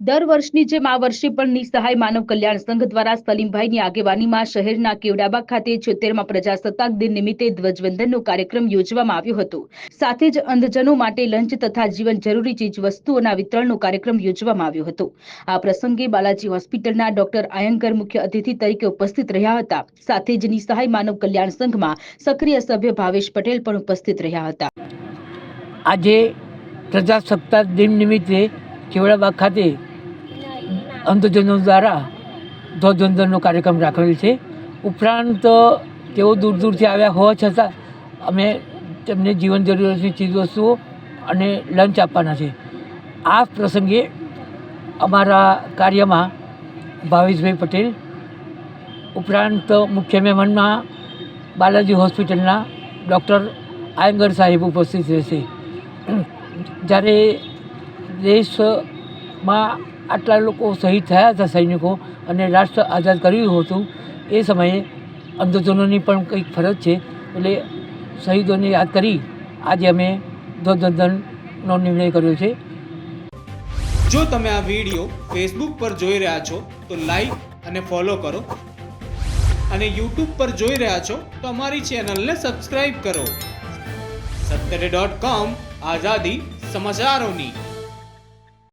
દર વર્ષની જેમ આ વર્ષે પણ નિસહાય માનવ કલ્યાણ સંઘ દ્વારા સલીમભાઈની આગેવાનીમાં શહેરના કેવડાબાગ ખાતે છોતેરમાં પ્રજાસત્તાક દિન નિમિત્તે ધ્વજવંદનનો કાર્યક્રમ યોજવામાં આવ્યો હતો. સાથે જ અંધજનો માટે લંચ તથા જીવન જરૂરી ચીજ વસ્તુઓના વિતરણનો કાર્યક્રમ યોજવામાં આવ્યો હતો. આ પ્રસંગે બાલાજી હોસ્પિટલના ડોક્ટર આયંકર મુખ્ય અતિથિ તરીકે ઉપસ્થિત રહ્યા હતા. સાથે જ નિસહાય માનવ કલ્યાણ સંઘમાં સક્રિય સભ્ય ભાવેશ પટેલ પણ ઉપસ્થિત રહ્યા હતા. આજે પ્રજાસત્તાક દિન નિમિત્તે કેવડાબાગ ખાતે અંધજનો દ્વારા ધ્વજવંદનનો કાર્યક્રમ રાખેલ છે. ઉપરાંત, તેઓ દૂર દૂરથી આવ્યા હોવા છતાં, અમે તેમને જીવન જરૂરિયાતની ચીજવસ્તુઓ અને લંચ આપવાના છે. આ પ્રસંગે અમારા કાર્યમાં ભાવેશભાઈ પટેલ, ઉપરાંત મુખ્ય મહેમાનમાં બાલાજી હોસ્પિટલના ડૉક્ટર આયંગર સાહેબ ઉપસ્થિત રહેશે. જ્યારે દેશમાં આટલા લોકો શહીદ થયા હતા સૈનિકો અને રાષ્ટ્ર આઝાદ કર્યું હતું. એ સમયે અંધજનોની પણ કંઈક ફરજ છે. એટલે શહીદોને યાદ કરી આજે અમે ધ્વજવંદનનો નિર્ણય કર્યો છે. જો તમે આ વીડિયો ફેસબુક પર જોઈ રહ્યા છો, તો લાઈક અને ફોલો કરો. અને યુટ્યુબ પર જોઈ રહ્યા છો, તો અમારી ચેનલને સબસ્ક્રાઈબ કરો. સત્તરે ડોટ કોમ આઝાદી સમાચારોની.